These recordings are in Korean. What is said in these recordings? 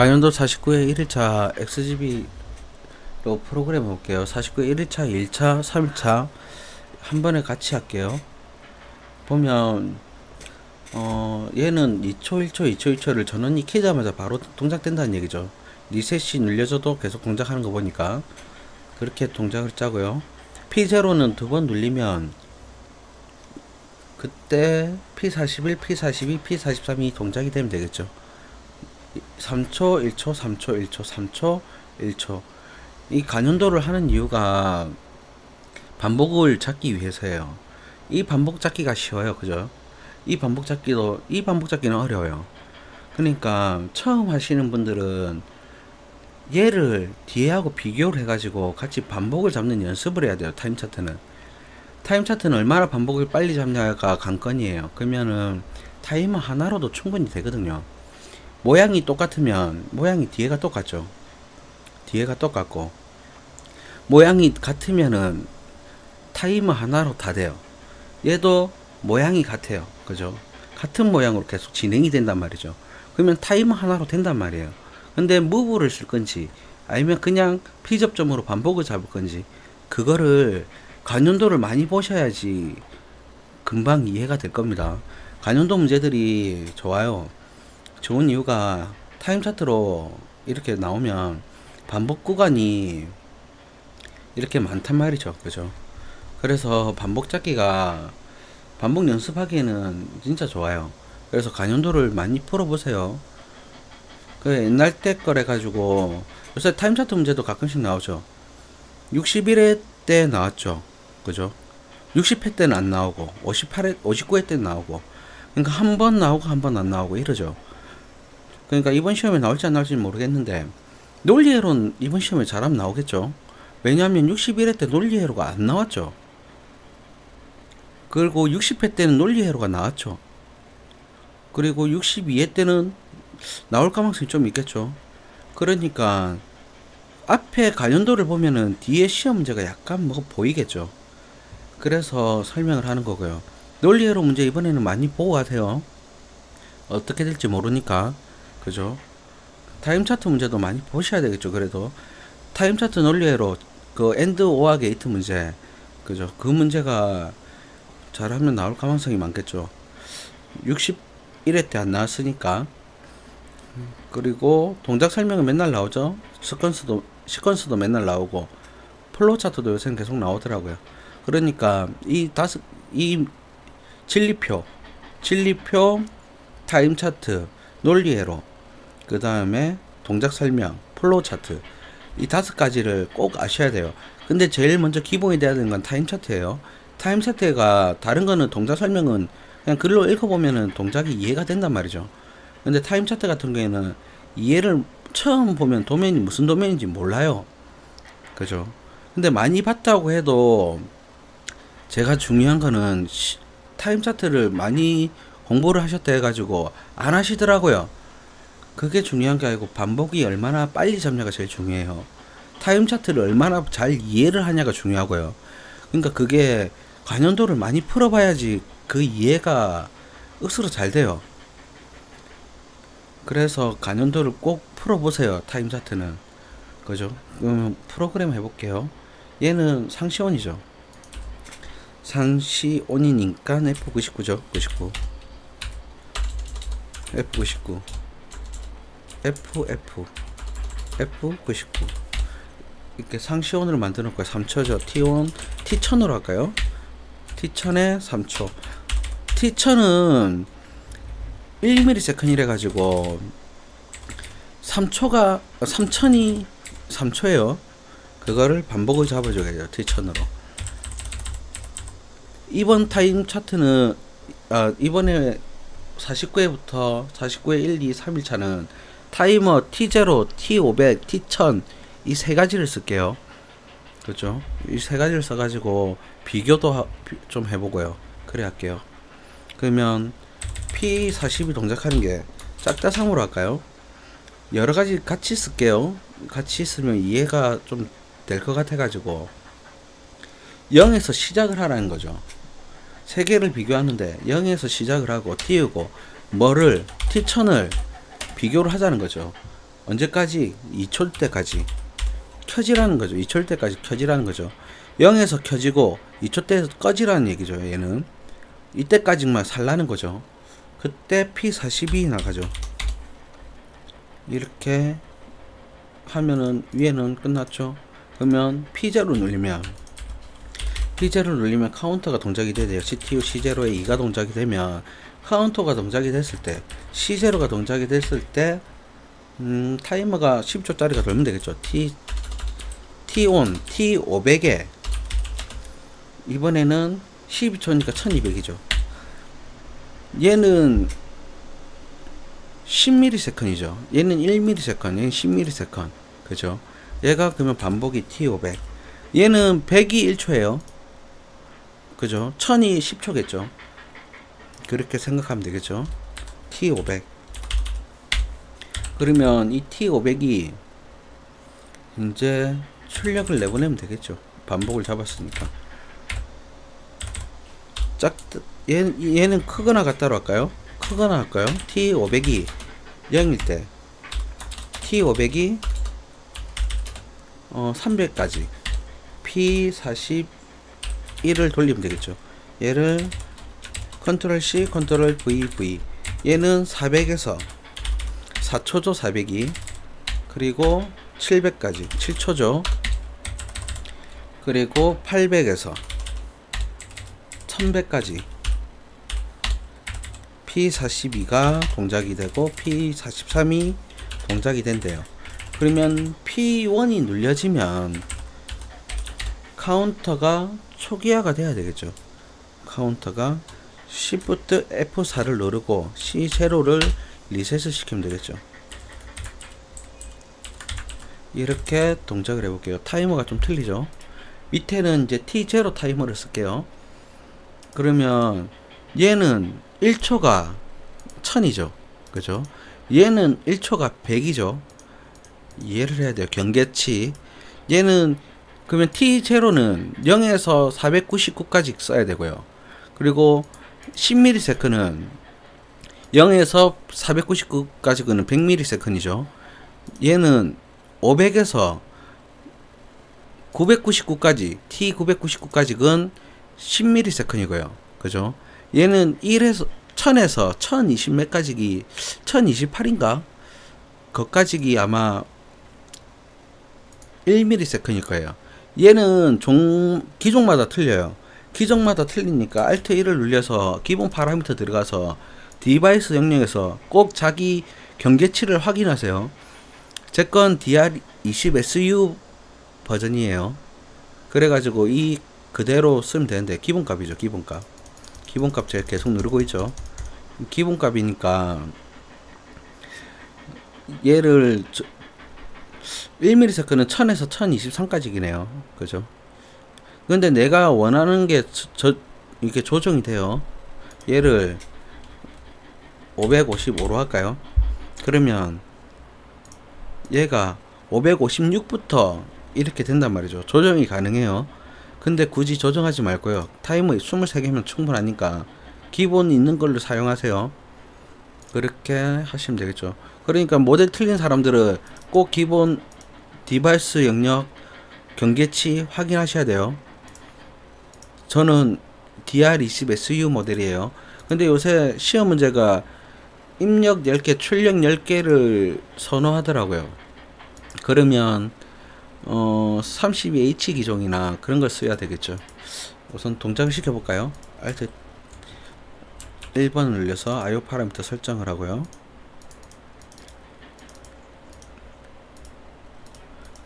강연도 49회 1일차 XGB로 프로그램 해볼게요. 49회 1일차, 1차, 3일차 한 번에 같이 할게요. 보면 어 얘는 2초, 1초, 2초, 2초를 전원이 켜자마자 바로 동작된다는 얘기죠. 리셋이 눌려져도 계속 동작하는 거 보니까 그렇게 동작을 짜고요. P0는 두 번 눌리면 그때 P41, P42, P43이 동작이 되면 되겠죠. 3초, 1초, 3초, 1초, 3초, 1초. 이 간연도를 하는 이유가 반복을 찾기 위해서예요. 이 반복 찾기가 쉬워요. 그죠? 이 반복 찾기도, 이 반복 찾기는 어려워요. 그러니까 처음 하시는 분들은 얘를 뒤에하고 비교를 해 가지고 같이 반복을 잡는 연습을 해야 돼요. 타임 차트는. 타임 차트는 얼마나 반복을 빨리 잡냐가 관건이에요. 그러면은 타이머 하나로도 충분히 되거든요. 모양이 똑같으면 모양이 뒤에가 똑같죠. 뒤에가 똑같고 모양이 같으면은 타이머 하나로 다 돼요. 얘도 모양이 같아요. 그죠? 같은 모양으로 계속 진행이 된단 말이죠. 그러면 타이머 하나로 된단 말이에요. 근데 무브를 쓸 건지 아니면 그냥 피접점으로 반복을 잡을 건지 그거를 간연도를 많이 보셔야지 금방 이해가 될 겁니다. 간연도 문제들이 좋아요. 좋은 이유가 타임 차트로 이렇게 나오면 반복 구간이 이렇게 많단 말이죠. 그죠? 그래서 반복 잡기가 반복 연습하기에는 진짜 좋아요. 그래서 간연도를 많이 풀어보세요. 그 옛날 때 거래 가지고 요새 타임 차트 문제도 가끔씩 나오죠. 61회 때 나왔죠. 그죠? 60회 때는 안 나오고 58회 59회 때는 나오고 그러니까 한 번 나오고 한 번 안 나오고 이러죠. 그러니까 이번 시험에 나올지 안 나올지 모르겠는데 논리회로는 이번 시험에 잘하면 나오겠죠. 왜냐하면 61회 때 논리회로가 안 나왔죠. 그리고 60회 때는 논리회로가 나왔죠. 그리고 62회 때는 나올 가능성이 좀 있겠죠. 그러니까 앞에 관련도를 보면은 뒤에 시험 문제가 약간 뭐 보이겠죠. 그래서 설명을 하는 거고요. 논리회로 문제 이번에는 많이 보고 가세요. 어떻게 될지 모르니까. 그죠? 타임 차트 문제도 많이 보셔야 되겠죠. 그래도 타임 차트 논리회로 그 엔드 오아 게이트 문제 그죠? 그 문제가 잘하면 나올 가능성이 많겠죠. 61회 때 안 나왔으니까 그리고 동작 설명은 맨날 나오죠. 스퀀스도 시퀀스도 맨날 나오고 플로우 차트도 요새는 계속 나오더라고요. 그러니까 이 다섯 이 진리표 진리표 타임 차트 논리회로 그 다음에 동작 설명, 플로우 차트 이 다섯 가지를 꼭 아셔야 돼요. 근데 제일 먼저 기본이 돼야 되는 건 타임 차트예요. 타임 차트가 다른 거는 동작 설명은 그냥 글로 읽어보면은 동작이 이해가 된단 말이죠. 근데 타임 차트 같은 경우에는 이해를 처음 보면 도면이 무슨 도면인지 몰라요. 그죠? 근데 많이 봤다고 해도 제가 중요한 거는 시- 타임 차트를 많이 공부를 하셨다 해가지고 안 하시더라고요. 그게 중요한 게 아니고 반복이 얼마나 빨리 잡냐가 제일 중요해요. 타임 차트를 얼마나 잘 이해를 하냐가 중요하고요. 그러니까 그게 관연도를 많이 풀어봐야지 그 이해가 억수로 잘 돼요. 그래서 간연도를 꼭 풀어보세요. 타임 차트는. 그죠? 그럼 프로그램 해볼게요. 얘는 상시온이죠. 상시온이니까 F99죠. 99. F99. FF. F99. 이렇게 상시온으로 만들어 놓을까요? 3초죠. T1, T1000으로 할까요? T1000에 3초. T1000은 1ms이래 가지고 3초가 3000이 3초예요. 그거를 반복을 잡아줘야죠. T1000으로. 이번 타임 차트는 아, 이번에 49회부터 49회 1, 2, 3일 차는 타이머 T0, T500, T1000 이 세 가지를 쓸게요. 그렇죠? 이 세 가지를 써가지고 비교도 하- 비- 좀 해보고요. 그래 할게요. 그러면 P42 동작하는 게 짝다상으로 할까요? 여러 가지 같이 쓸게요. 같이 쓰면 이해가 좀 될 것 같아가지고 0에서 시작을 하라는 거죠. 세 개를 비교하는데 0에서 시작을 하고 띄우고 뭐를 T1000을 비교를 하자는 거죠. 언제까지? 2초 때까지 켜지라는 거죠. 2초 때까지 켜지라는 거죠. 0에서 켜지고 2초 때 꺼지라는 얘기죠. 얘는 이때까지만 살라는 거죠. 그때 P42 나가죠. 이렇게 하면은 위에는 끝났죠. 그러면 P0로 눌리면 P0를 눌리면 카운터가 동작이 돼야 돼요. CTU C0에 2가 동작이 되면 카운터가 동작이 됐을 때 C0가 동작이 됐을 때 음, 타이머가 10초짜리가 돌면 되겠죠. T T1, T500에 이번에는 12초니까 1200이죠. 얘는 10ms이죠. 얘는 1ms, 얘는 10ms. 그죠? 얘가 그러면 반복이 T500. 얘는 100이 1초예요. 그죠? 1000이 10초겠죠. 그렇게 생각하면 되겠죠. T500. 그러면 이 T500이 이제 출력을 내보내면 되겠죠. 반복을 잡았으니까. 짝, 얘, 얘는 크거나 같다로 할까요? 크거나 할까요? T500이 0일 때 T500이 어, 300까지 P41을 돌리면 되겠죠. 얘를 컨트롤 C, 컨트롤 V, V. 얘는 400에서 4초죠, 400이. 그리고 700까지 7초죠. 그리고 800에서 1100까지 P42가 동작이 되고 P43이 동작이 된대요. 그러면 P1이 눌려지면 카운터가 초기화가 돼야 되겠죠. 카운터가 Shift F4를 누르고 C0를 리셋을 시키면 되겠죠. 이렇게 동작을 해볼게요. 타이머가 좀 틀리죠. 밑에는 이제 T0 타이머를 쓸게요. 그러면 얘는 1초가 1000이죠. 그죠? 얘는 1초가 100이죠. 이해를 해야 돼요. 경계치. 얘는 그러면 T0는 0에서 499까지 써야 되고요. 그리고 10ms는 0에서 499까지는 100ms이죠. 얘는 500에서 999까지 T999까지는 10ms이고요. 그죠? 얘는 1에서 1000에서 1020몇까지기 1028인가? 거까지기 아마 1ms일 거예요. 얘는 종 기종마다 틀려요. 기종마다 틀리니까 Alt 1을 눌려서 기본 파라미터 들어가서 디바이스 영역에서 꼭 자기 경계치를 확인하세요. 제 건 DR20SU 버전이에요. 그래가지고 이 그대로 쓰면 되는데 기본값이죠 기본값. 기본값 제가 계속 누르고 있죠. 기본값이니까 얘를 1ms는 1000에서 1023까지기네요. 그죠? 근데 내가 원하는 게 저 이렇게 조정이 돼요. 얘를 555로 할까요? 그러면 얘가 556부터 이렇게 된단 말이죠. 조정이 가능해요. 근데 굳이 조정하지 말고요. 타이머 23개면 충분하니까 기본 있는 걸로 사용하세요. 그렇게 하시면 되겠죠. 그러니까 모델 틀린 사람들은 꼭 기본 디바이스 영역 경계치 확인하셔야 돼요. 저는 DR20SU 모델이에요. 근데 요새 시험 문제가 입력 10개, 출력 10개를 선호하더라고요. 그러면 어 32H 기종이나 그런 걸 써야 되겠죠. 우선 동작을 시켜볼까요? Alt 1번을 눌려서 IO 파라미터 설정을 하고요.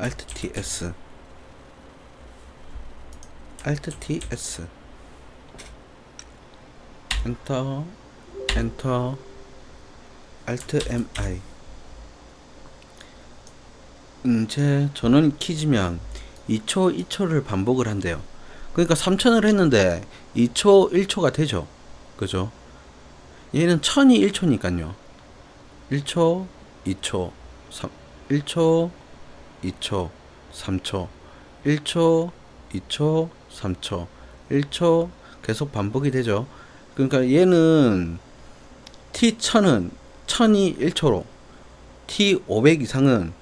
Alt TS Alt TS 엔터 엔터 Alt MI 이제 전원 키지면 2초 2초를 반복을 한대요. 그러니까 3000을 했는데 2초 1초가 되죠. 그죠? 얘는 1000이 1초니까요. 1초, 2초, 3, 1초, 2초, 3초, 1초, 2초, 3초, 1초 계속 반복이 되죠. 그러니까 얘는 T1000은 1000이 1초로 T500 이상은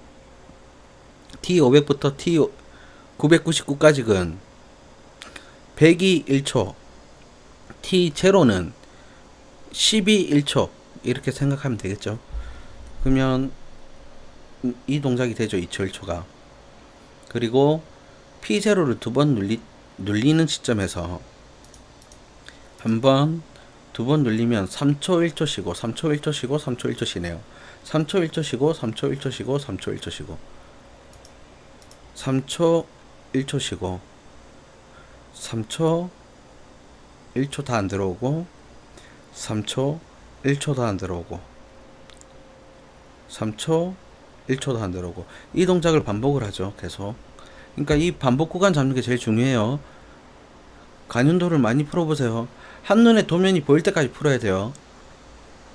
T500부터 T999까지는 100이 1초, T0는 10이 1초 이렇게 생각하면 되겠죠. 그러면 이 동작이 되죠. 2초 1초가. 그리고 P0를 두 번 눌리, 눌리는 시점에서 한 번, 두 번 눌리면 3초 1초 쉬고 3초 1초 쉬고 3초 1초 쉬네요. 3초 1초 쉬고 3초 1초 쉬고 3초 1초 쉬고 3초 1초 쉬고 3초 1초 다 안 들어오고 3초 1초 더안 들어오고 3초 1초 더안 들어오고 이 동작을 반복을 하죠 계속 그러니까 이 반복 구간 잡는 게 제일 중요해요 간윤도를 많이 풀어보세요. 한눈에 도면이 보일 때까지 풀어야 돼요.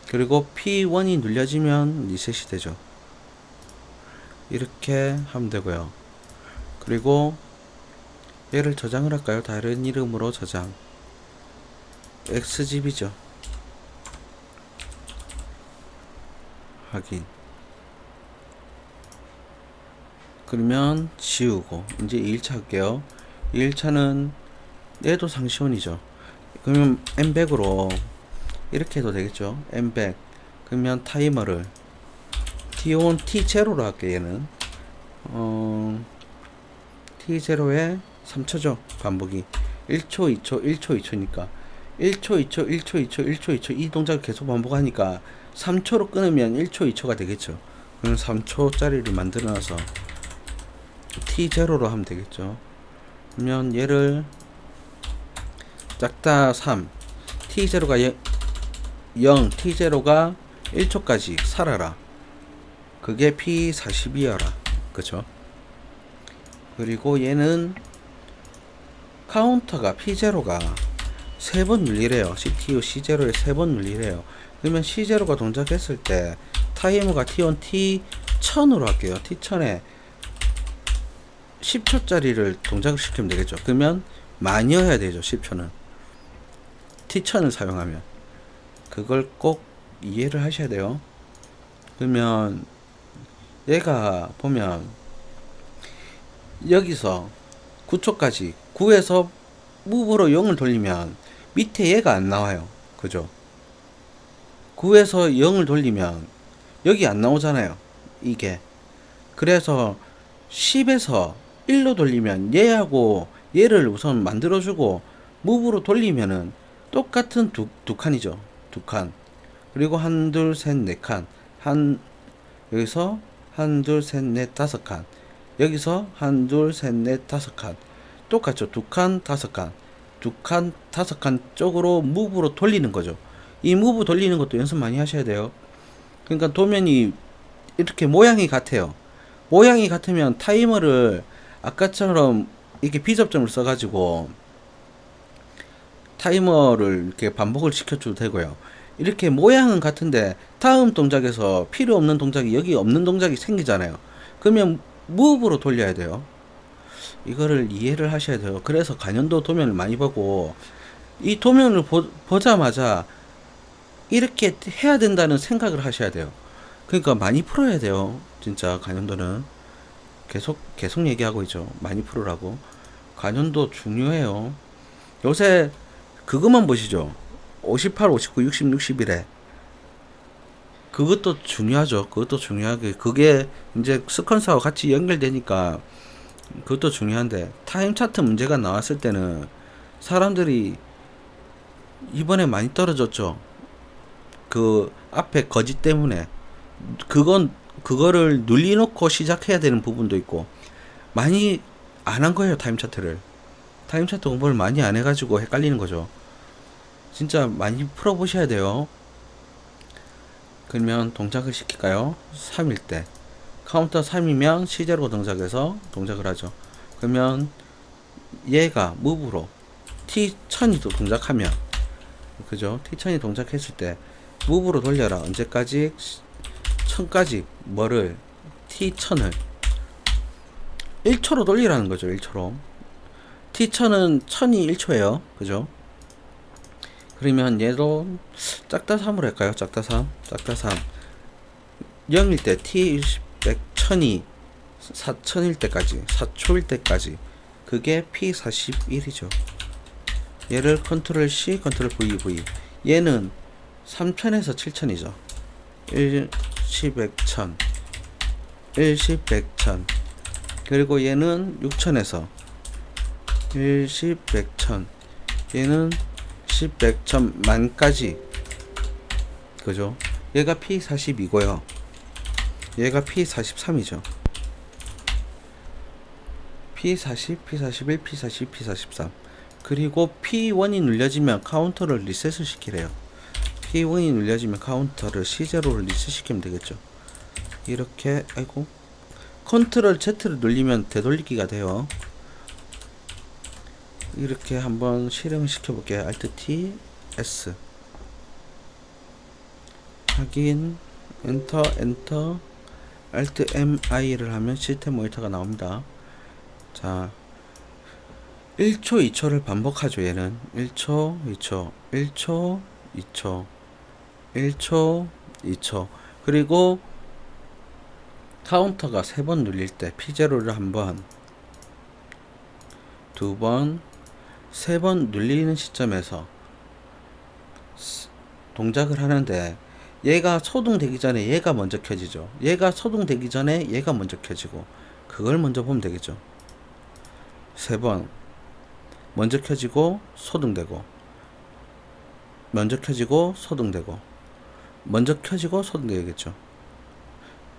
그리고 P1이 눌려지면 리셋이 되죠. 이렇게 하면 되고요. 그리고 얘를 저장을 할까요? 다른 이름으로 저장. XGB죠. 확인. 그러면 지우고 이제 2일차 할게요. 2일차는 얘도 상시온이죠. 그러면 M100으로 이렇게 해도 되겠죠? M100 그러면 타이머를 T1 T0로 할게요 얘는. 어 T0에 3초죠 반복이. 1초 2초 1초 2초니까. 1초 2초 1초 2초 1초 2초 이 동작을 계속 반복하니까 3초로 끊으면 1초 2초가 되겠죠. 그럼 3초짜리를 만들어 놔서 T0로 하면 되겠죠. 그러면 얘를 작다 3 T0가 0 T0가 1초까지 살아라. 그게 P42여라. 그쵸? 그리고 얘는 카운터가 P0가 세 번 눌리래요. CPU C0에 세 번 눌리래요. 그러면 C0가 동작했을 때 타이머가 T1 T1000으로 할게요. T1000에 10초짜리를 동작을 시키면 되겠죠. 그러면 많이여야 되죠 10초는 T1000을 사용하면 그걸 꼭 이해를 하셔야 돼요. 그러면 얘가 보면 여기서 9초까지 9에서 무브로 0을 돌리면 밑에 얘가 안 나와요. 그죠? 9에서 0을 돌리면 여기 안 나오잖아요. 이게. 그래서 10에서 1로 돌리면 얘하고 얘를 우선 만들어주고 무브로 돌리면은 똑같은 두, 두 칸이죠. 두 칸. 그리고 한 둘 셋 네 칸. 한 여기서 한 둘 셋 넷 다섯 칸. 여기서 한 둘 셋 넷 다섯 칸. 똑같죠. 두 칸 다섯 칸 두 칸 다섯 칸 쪽으로 무브로 돌리는 거죠. 이 무브 돌리는 것도 연습 많이 하셔야 돼요. 그러니까 도면이 이렇게 모양이 같아요. 모양이 같으면 타이머를 아까처럼 이렇게 비접점을 써가지고 타이머를 이렇게 반복을 시켜줘도 되고요. 이렇게 모양은 같은데 다음 동작에서 필요 없는 동작이 여기 없는 동작이 생기잖아요. 그러면 무브로 돌려야 돼요. 이거를 이해를 하셔야 돼요. 그래서 간연도 도면을 많이 보고 이 도면을 보, 보자마자 이렇게 해야 된다는 생각을 하셔야 돼요. 그러니까 많이 풀어야 돼요. 진짜 간연도는 계속 계속 얘기하고 있죠. 많이 풀으라고. 간연도 중요해요. 요새 그것만 보시죠. 58, 59, 60, 61에 그것도 중요하죠. 그것도 중요하게 그게 이제 스컨스하고 같이 연결되니까 그것도 중요한데 타임 차트 문제가 나왔을 때는 사람들이 이번에 많이 떨어졌죠. 그 앞에 거짓 때문에 그건 그거를 눌리놓고 시작해야 되는 부분도 있고 많이 안 한 거예요 타임 차트를 타임 차트 공부를 많이 안 해가지고 헷갈리는 거죠. 진짜 많이 풀어보셔야 돼요. 그러면 동작을 시킬까요? 3일 때 카운터 3이면 시제로 동작해서 동작을 하죠. 그러면 얘가 무브로 T1000이 또 동작하면 그죠? T1000이 동작했을 때 무브로 돌려라. 언제까지? 1000까지 뭐를 T1000을 1초로 돌리라는 거죠. 1초로. T1000은 1000이 1초예요. 그죠? 그러면 얘도 짝다 3으로 할까요? 짝다 3. 짝다 3. 0일 때 t 100, 1000이 4000일 때까지 4초일 때까지. 그게 p41이죠. 얘를 컨트롤 C 컨트롤 V V. 얘는 3000에서 7000이죠. 1 10 100 1000 1 10 100 1000 그리고 얘는 6000에서 1 10 100 1000 얘는 10 100 1000 만까지. 그죠? 얘가 P42고요. 얘가 P43이죠. P40, P41, P40, P43 그리고 P1이 눌려지면 카운터를 리셋을 시키래요. P1이 눌려지면 카운터를 C0로 리셋시키면 되겠죠. 이렇게 아이고. 컨트롤 Z를 눌리면 되돌리기가 돼요 이렇게 한번 실행을 시켜 볼게요 Alt T S. 확인. 엔터 엔터 Alt M I를 하면 시스템 모니터가 나옵니다. 자 1초 2초를 반복하죠 얘는. 1초 2초. 1초 2초. 1초 2초. 그리고 카운터가 세번 눌릴 때 P0를 한번 두번 세 번 눌리는 시점에서 스- 동작을 하는데 얘가 소등되기 전에 얘가 먼저 켜지죠. 얘가 소등되기 전에 얘가 먼저 켜지고 그걸 먼저 보면 되겠죠. 세 번. 먼저 켜지고 소등되고 먼저 켜지고 소등되고 먼저 켜지고 소등되겠죠.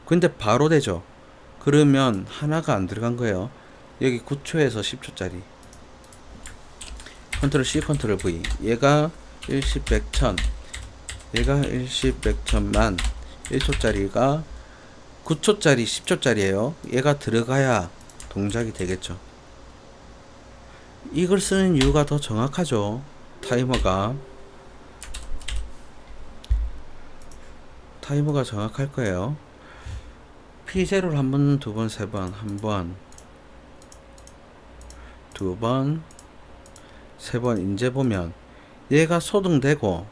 근데 바로 되죠. 그러면 하나가 안 들어간 거예요. 여기 9초에서 10초짜리 컨트롤 C 컨트롤 V. 얘가 1십 100 1000 얘가 1십 100 1000만. 1초짜리가 9초짜리 10초짜리예요. 얘가 들어가야 동작이 되겠죠. 이걸 쓰는 이유가 더 정확하죠. 타이머가. 타이머가 정확할 거예요. P0를 한 번, 두 번, 세 번, 한 번, 두 번, 세번 이제 보면 얘가 소등되고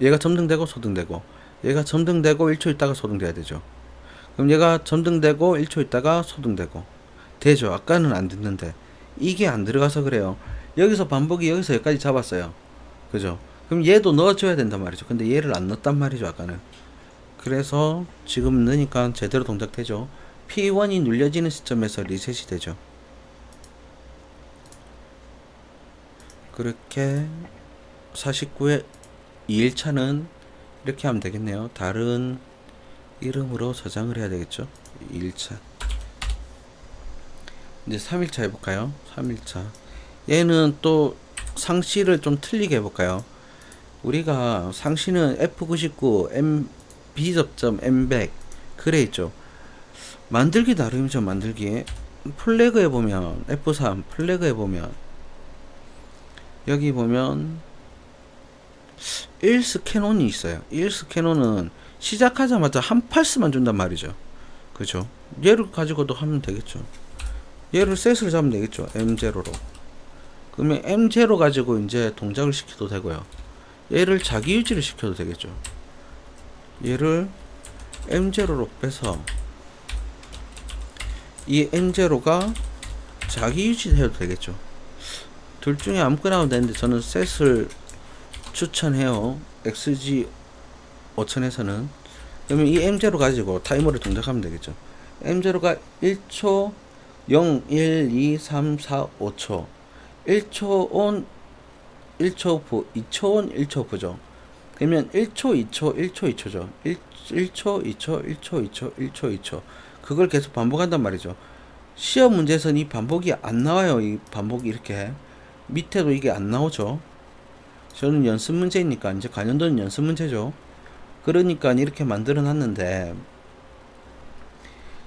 얘가 점등되고 소등되고 얘가 점등되고 1초 있다가 소등돼야 되죠. 그럼 얘가 점등되고 1초 있다가 소등되고 되죠. 아까는 안 됐는데 이게 안 들어가서 그래요. 여기서 반복이 여기서 여기까지 잡았어요. 그죠? 그럼 얘도 넣어줘야 된단 말이죠. 근데 얘를 안 넣었단 말이죠, 아까는. 그래서 지금 넣으니까 제대로 동작되죠. P1이 눌려지는 시점에서 리셋이 되죠. 그렇게 49회 2일차는 이렇게 하면 되겠네요. 다른 이름으로 저장을 해야 되겠죠. 2일차. 이제 3일차 해볼까요? 3일차. 얘는 또 상시를 좀 틀리게 해볼까요? 우리가 상시는 F99, M, B 접점, M100, 그래 있죠. 만들기 나름이죠, 만들기. 플래그에 보면, F3, 플래그에 보면, 여기 보면, 1스 캐논이 있어요. 1스 캐논은 시작하자마자 한 팔스만 준단 말이죠. 그죠? 얘를 가지고도 하면 되겠죠. 얘를 셋을 잡으면 되겠죠. M0로. 그러면 M0 가지고 이제 동작을 시켜도 되고요. 얘를 자기 유지를 시켜도 되겠죠. 얘를 M0로 빼서 이 M0가 자기 유지해도 되겠죠. 둘 중에 아무거나 하면 되는데 저는 셋을 추천해요. XG 5000에서는. 그러면 이 M0 가지고 타이머를 동작하면 되겠죠. M0가 1초 0, 1, 2, 3, 4, 5초. 1초 온, 1초 부, 2초 온, 1초 부죠. 그러면 1초, 2초, 1초, 2초죠. 1, 1초, 2초, 1초, 2초, 1초, 2초. 그걸 계속 반복한단 말이죠. 시험 문제에서는 이 반복이 안 나와요. 이 반복이 이렇게. 밑에도 이게 안 나오죠. 저는 연습 문제니까 이제 관련도는 연습 문제죠. 그러니까 이렇게 만들어 놨는데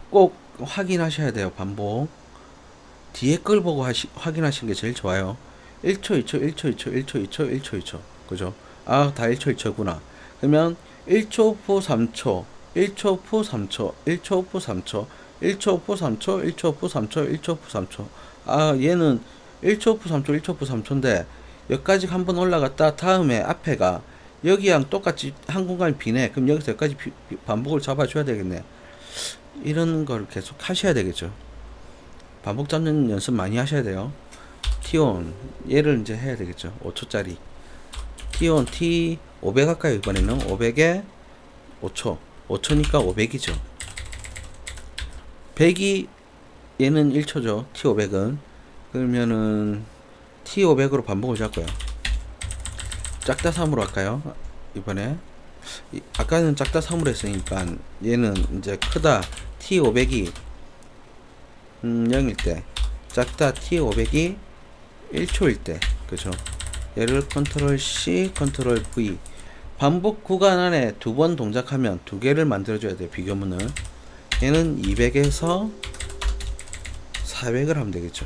꼭 확인하셔야 돼요. 반복. 뒤에 걸 보고 하시, 확인하시는 게 제일 좋아요. 1초, 2초, 1초, 2초, 1초, 2초, 1초, 2초. 그죠? 아, 다 1초, 2초구나. 그러면 1초 후 3초, 1초 후 3초, 1초 후 3초, 1초 후 3초, 1초 후 3초, 1초 후 3초. 아, 얘는 1초 후 3초, 1초 후 3초인데 여기까지 한 번 올라갔다 다음에 앞에가 여기랑 똑같이 한 공간이 비네. 그럼 여기서 여기까지 비- 비- 반복을 잡아줘야 되겠네. 이런 걸 계속 하셔야 되겠죠. 반복 잡는 연습 많이 하셔야 돼요. T1 얘를 이제 해야 되겠죠. 5초짜리 T1 T 500 할까요 이번에는 500에 5초 5초니까 500이죠. 100이 얘는 1초죠. T500은 그러면은 T500으로 반복을 잡고요. 짝다 3으로 할까요? 이번에 이- 아까는 짝다 3으로 했으니까 얘는 이제 크다 T500이 음, 0일 때 짝다 T500이 1초일 때 그죠? 얘를 컨트롤 C 컨트롤 V 반복 구간 안에 두 번 동작하면 두 개를 만들어줘야 돼요 비교문을 얘는 200에서 400을 하면 되겠죠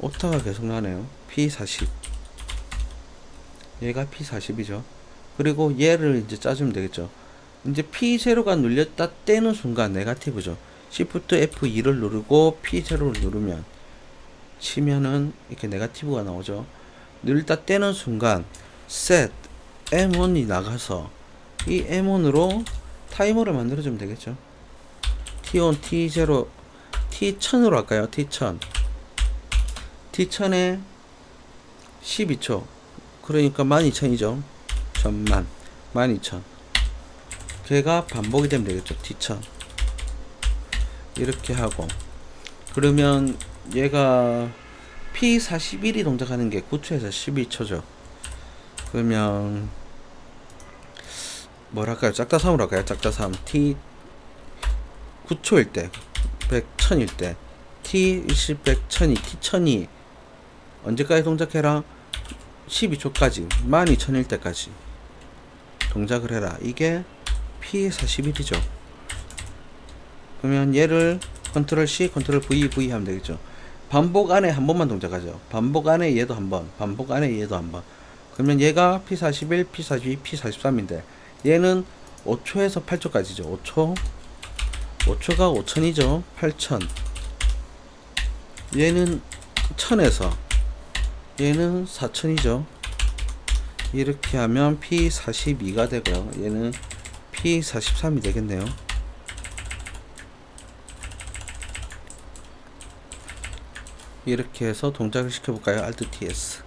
오타가 계속 나네요. P40 얘가 P40이죠. 그리고 얘를 이제 짜주면 되겠죠. 이제 P0가 눌렸다 떼는 순간 네가티브죠. Shift F2를 누르고 P0를 누르면 치면은 이렇게 네가티브가 나오죠. 누르다 떼는 순간 set M1이 나가서 이 M1으로 타이머를 만들어주면 되겠죠. T1, T0, T1000으로 할까요? T1000 T1000에 12초. 그러니까 12000이죠. 1000만. 12000 걔가 반복이 되면 되겠죠. T1000 이렇게 하고. 그러면 얘가 P41이 동작하는 게 9초에서 12초죠. 그러면 뭐랄까요? 짝다 3으로 할까요? 짝다 3 T 9초일 때 100, 1000일 때. T 10, 100, 1000이 T1000이 언제까지 동작해라? 12초까지 12000일 때까지. 동작을 해라. 이게 P41이죠. 그러면 얘를 컨트롤 C 컨트롤 V V 하면 되겠죠. 반복 안에 한 번만 동작하죠. 반복 안에 얘도 한번 반복 안에 얘도 한번. 그러면 얘가 P41 P42 P43인데 얘는 5초에서 8초까지죠. 5초? 5초가 5000이죠. 8000 얘는 1000에서 얘는 4000이죠. 이렇게 하면 P42가 되고요. 얘는 P43이 되겠네요. 이렇게 해서 동작을 시켜볼까요? Alt TS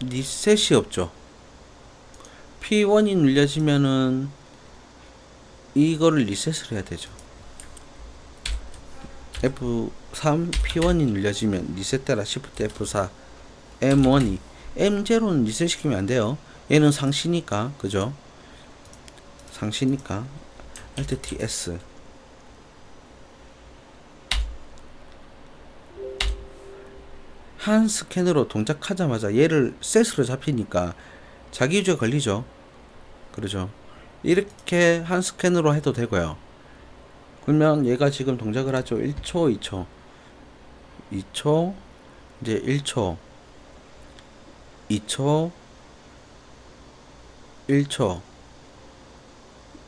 리셋이 없죠. P1이 눌려지면은 이거를 리셋을 해야 되죠 F3 P1이 눌려지면 리셋 따라 Shift F4 M1이 M0는 리셋 시키면 안 돼요. 얘는 상시니까 그죠? 상시니까 Alt TS 한 스캔으로 동작하자마자 얘를 셋으로 잡히니까 자기주에 걸리죠. 그러죠. 이렇게 한 스캔으로 해도 되고요 그러면 얘가 지금 동작을 하죠. 1초 2초. 2초 이제 1초. 2초 1초.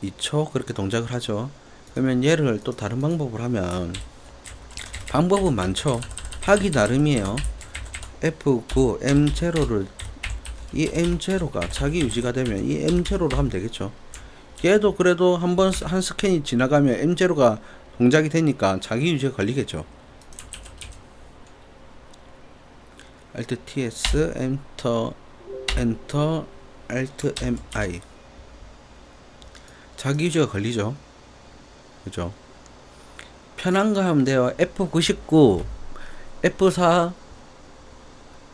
2초 그렇게 동작을 하죠. 그러면 얘를 또 다른 방법을 하면 방법은 많죠. 하기 나름이에요. F9 M0를 이 M0가 자기 유지가 되면 이 M0로 하면 되겠죠 얘도 그래도 한 번 한 스캔이 지나가면 M0가 동작이 되니까 자기 유지에 걸리겠죠. Alt TS 엔터 엔터 Alt MI 자기 유지가 걸리죠. 그죠? 편한 거 하면 돼요. F99 F4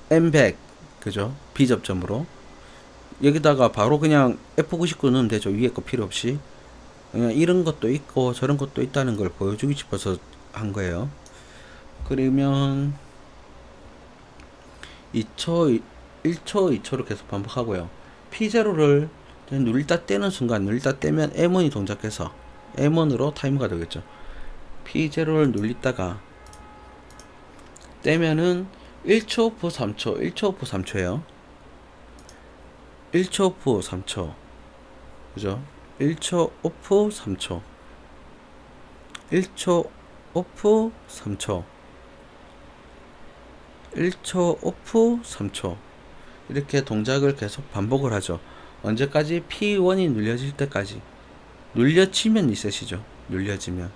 M100 그죠? 비접점으로 여기다가 바로 그냥 F99 넣으면 되죠. 위에 거 필요 없이. 그냥 이런 것도 있고 저런 것도 있다는 걸 보여주고 싶어서 한 거예요. 그러면 2초 1초 2초로 계속 반복하고요. P0를 눌다 떼는 순간 눌다 떼면 M1이 동작해서 M1으로 타이머가 되겠죠. P0를 눌리다가 떼면은 1초 오프 3초 1초 오프 3초예요 1초 오프 3초. 그죠? 1초 오프 3초. 1초 오프 3초. 1초 오프 3초. 이렇게 동작을 계속 반복을 하죠. 언제까지? P1이 눌려질 때까지. 눌려지면 리셋이죠. 눌려지면.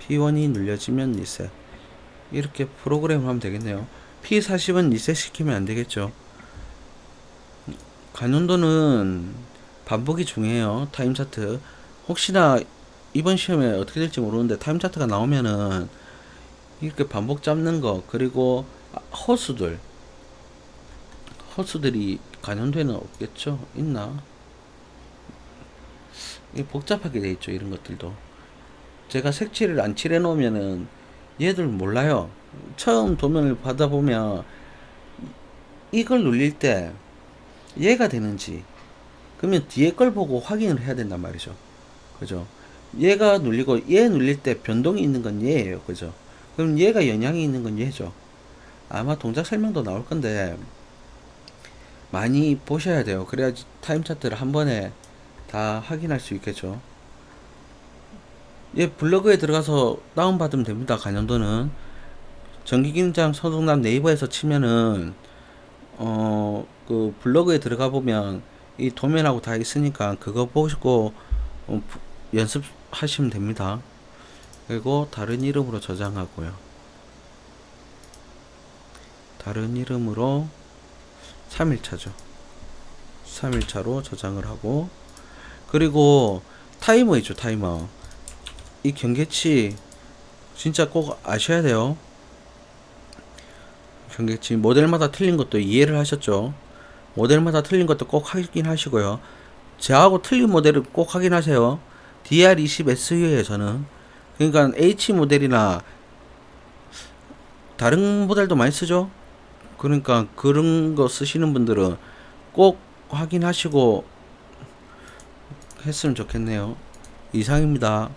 P1이 눌려지면 리셋. 이렇게 프로그램을 하면 되겠네요. P40은 리셋 시키면 안 되겠죠 간온도는 반복이 중요해요. 타임 차트. 혹시나 이번 시험에 어떻게 될지 모르는데 타임 차트가 나오면은 이렇게 반복 잡는 거 그리고 아, 허수들. 허수들이 간연도에는 없겠죠? 있나? 복잡하게 돼 있죠 이런 것들도. 제가 색칠을 안 칠해 놓으면은 얘들 몰라요. 처음 도면을 받아 보면 이걸 눌릴 때 얘가 되는지 그러면 뒤에 걸 보고 확인을 해야 된단 말이죠. 그죠? 얘가 눌리고 얘 눌릴 때 변동이 있는 건 얘예요. 그죠? 그럼 얘가 영향이 있는 건 얘죠. 아마 동작 설명도 나올 건데 많이 보셔야 돼요. 그래야지 타임 차트를 한 번에 다 확인할 수 있겠죠. 얘 블로그에 들어가서 다운받으면 됩니다. 간연도는. 전기긴장 서동남 네이버에서 치면은 어 그 블로그에 들어가 보면 이 도면하고 다 있으니까 그거 보시고 어, 부- 연습하시면 됩니다. 그리고 다른 이름으로 저장하고요. 다른 이름으로 3일차죠. 3일차로 저장을 하고 그리고 타이머 있죠 타이머 이 경계치 진짜 꼭 아셔야 돼요 경계치 모델마다 틀린 것도 이해를 하셨죠 모델마다 틀린 것도 꼭 확인하시고요. 저하고 틀린 모델을 꼭 확인하세요. DR20SU예요 저는. 그러니까 H 모델이나 다른 모델도 많이 쓰죠. 그러니까 그런 거 쓰시는 분들은 꼭 확인하시고 했으면 좋겠네요. 이상입니다